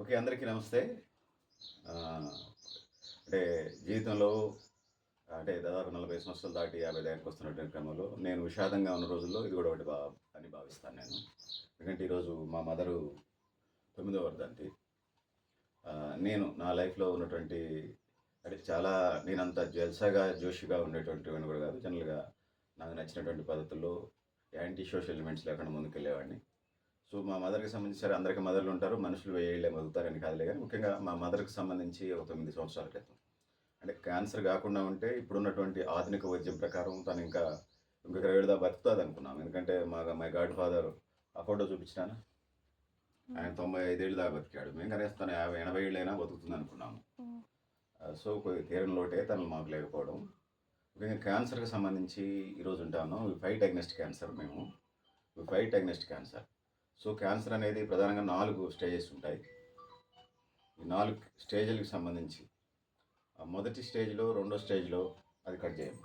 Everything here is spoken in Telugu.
ఓకే అందరికీ నమస్తే. అంటే జీవితంలో అంటే దాదాపు నలభై సంవత్సరాలు దాటి యాభై దగ్గరికి వస్తున్నటువంటి క్రమంలో నేను విషాదంగా ఉన్న రోజుల్లో ఇది కూడా ఒకటి బా అని భావిస్తాను నేను. ఎందుకంటే ఈరోజు మా మదరు తొమ్మిదో వర్ధంతి నేను నా లైఫ్లో ఉన్నటువంటి అంటే చాలా నేనంత జల్సాగా జోషిగా ఉండేటువంటి వాడిని కూడా కాదు జనరల్గా నాకు నచ్చినటువంటి పద్ధతుల్లో యాంటీ సోషల్ ఎలిమెంట్స్ లేకుండా ముందుకెళ్ళేవాడిని. సో మా మదర్కి సంబంధించి సరే అందరికీ మదర్లు ఉంటారు మనుషులు వేయలే మదుగుతారని కాదులే కానీ ముఖ్యంగా మా మదర్కి సంబంధించి ఒక తొమ్మిది సంవత్సరాల క్రితం. అంటే క్యాన్సర్ కాకుండా ఉంటే ఇప్పుడున్నటువంటి ఆధునిక వైద్యం ప్రకారం తను ఇంకా ఇంకొక ఏడుదా బతుకుతుంది అనుకున్నాం ఎందుకంటే మా మై గాడ్ ఫాదర్ ఆ ఫోటో చూపించినాను? ఆయన తొంభై ఐదేళ్ళు దాకా బతికాడు. మేము కనీసం తను యాభై ఎనభై ఏళ్ళైనా బతుకుతుంది అనుకున్నాము సో కొద్ది తీరం లోటే తను మాకు లేకపోవడం. ముఖ్యంగా క్యాన్సర్కి సంబంధించి ఈరోజు ఉంటాను. ఫైట్ అగ్నెస్ట్ క్యాన్సర్ మేము. Fight against cancer. So cancer అనేది ప్రధానంగా నాలుగు స్టేజెస్ ఉంటాయి. ఈ నాలుగు స్టేజ్లకు సంబంధించి ఆ మొదటి స్టేజ్లో రెండో స్టేజ్లో అది కట్ చేయం